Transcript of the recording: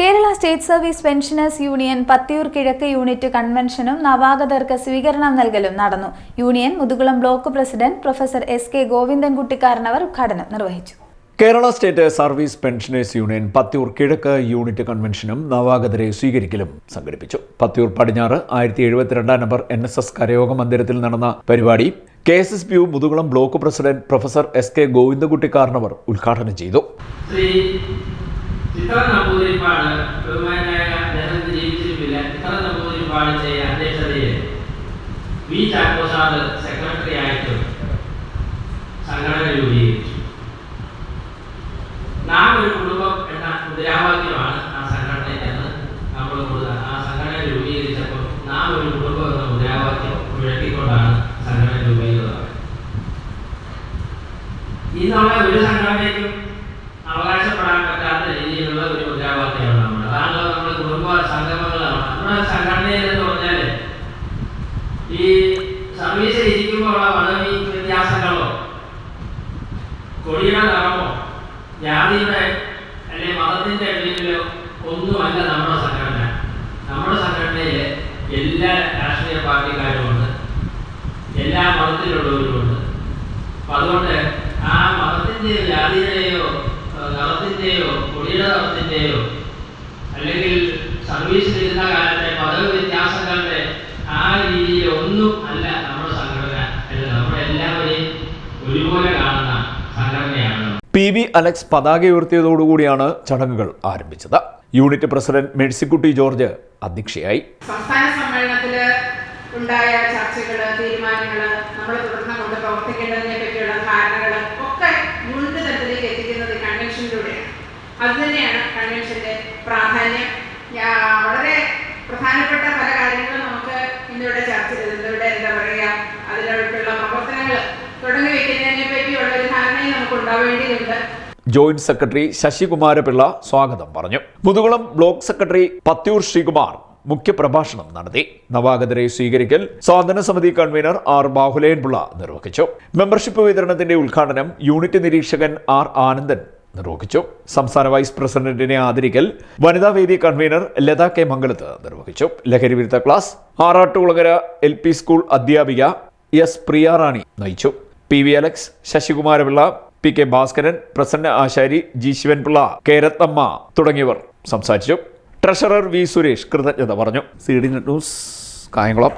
Kerala state service pensioners union Pathiyoor കിഴക്ക് unit കൺവെൻഷനും നവാഗതർക്ക് സ്വീകരണം നൽകലും നടന്നു. Union Muthukulam block president professor S K Govindankutty Karanavar ഉദ്ഘാടനം നിർവഹിച്ചു. Kerala state service pensioners union Pathiyoor കിഴക്ക് യൂണിറ്റ് കൺവെൻഷനും നവാഗതരെ സ്വീകരിക്കലും സംഘടിപ്പിച്ചു. പത്തിയൂർ പടിഞ്ഞാറ് ആയിരത്തി എഴുപത്തിരണ്ടാം നമ്പർ എൻ എസ് എസ് കരയോഗ മന്ദിരത്തിൽ നടന്ന പരിപാടി K S S P U Muthukulam block president professor S K Govindakuttikaranavar ഉദ്ഘാടനം ചെയ്തു. ചിത്ര നമ്പൂതിരിപ്പാട് ബഹുമാനായ അദ്ദേഹത്തിന് ജീവിച്ചിരിപ്പില്ല ചിത്ര ചെയ്യ അധ്യക്ഷതയിൽ വി ചാക്കോസാദ് സെക്രട്ടറി ആയിട്ടും സംഘടന രൂപീകരിച്ചു. നാം ഒരു കുടുംബം എന്ന മുദ്രാവാക്യമാണ് ആ സംഘടന നമ്മൾ കൂടുതൽ ആ സംഘടന രൂപീകരിച്ചപ്പോൾ നാം ഒരു കുടുംബം എന്ന മുദ്രാവാക്യം മുഴക്കിക്കൊണ്ടാണ് സംഘടന രൂപീകൃതമായത്. ഇന്നുള്ള ഒരു സംഘടനയ്ക്കും കൊടിയുടെ നിറമോ ജാതിയുടെ അല്ലെ മതത്തിന്റെ പേരിലോ ഒന്നുമല്ല നമ്മുടെ സംഘടന. നമ്മുടെ സംഘടനയിലെ എല്ലാ രാഷ്ട്രീയ പാർട്ടിക്കാരുമുണ്ട്. എല്ലാ മതത്തിലുള്ളവരുമുണ്ട്. അപ്പൊ അതുകൊണ്ട് ആ മതത്തിന്റെയോ ജാതിയുടെയോ ഏഹ് നിറത്തിന്റെയോ കൊടിയുടെ നിറത്തിന്റെയോ പി വി അലക്സ് പതാക ഉയർത്തിയതോടുകൂടിയാണ് ചടങ്ങുകൾ ആരംഭിച്ചത്. യൂണിറ്റ് പ്രസിഡന്റ് മെഴ്സിക്കുട്ടി ജോർജ് അധ്യക്ഷയായി. സംസ്ഥാന സമ്മേളനത്തിൽ ഉണ്ടായ ചർച്ചകൾ തീരുമാനങ്ങൾ നമ്മൾ തുടർന്ന് കൊണ്ട് പ്രവർത്തിക്കേണ്ടതിനെ പറ്റിയുള്ള ധാരണകൾ ഒക്കെ യൂണിറ്റ് തലത്തിലേക്ക് എത്തിക്കുന്നത് കൺവെൻഷനിലൂടെയാണ് അത് തന്നെയാണ് കൺവെൻഷന്റെ പ്രാധാന്യം. ജോയിന്റ് സെക്രട്ടറി ശശികുമാരപിള്ള സ്വാഗതം പറഞ്ഞു. മുതുകുളം ബ്ലോക്ക് സെക്രട്ടറി പത്യൂർ ശ്രീകുമാർ മുഖ്യപ്രഭാഷണം നടത്തി. നവാഗതരെ സ്വീകരിക്കൽ സ്വാതന്ത്ര്യ സമിതി കൺവീനർ ആർ ബാഹുലയൻപിള്ള നിർവഹിച്ചു. മെമ്പർഷിപ്പ് വിതരണത്തിന്റെ ഉദ്ഘാടനം യൂണിറ്റ് നിരീക്ഷകൻ ആർ ആനന്ദൻ നിർവഹിച്ചു. സംസ്ഥാന വൈസ് പ്രസിഡന്റിനെ ആദരിക്കൽ വനിതാ വേദി കൺവീനർ ലത കെ മംഗലത്ത് നിർവഹിച്ചു. ലഹരി വിരുദ്ധ class Arattukulangara L P school അധ്യാപിക എസ് പ്രിയാറാണി നയിച്ചു. P V Alex Sasikumarapillai P K Bhaskaran Prasanna Asari G Sivanpillai K Ratnamma തുടങ്ങിയവർ സംസാരിച്ചു. ട്രഷറർ വി സുരേഷ് കൃതജ്ഞത പറഞ്ഞു. C D news Kayamkulam.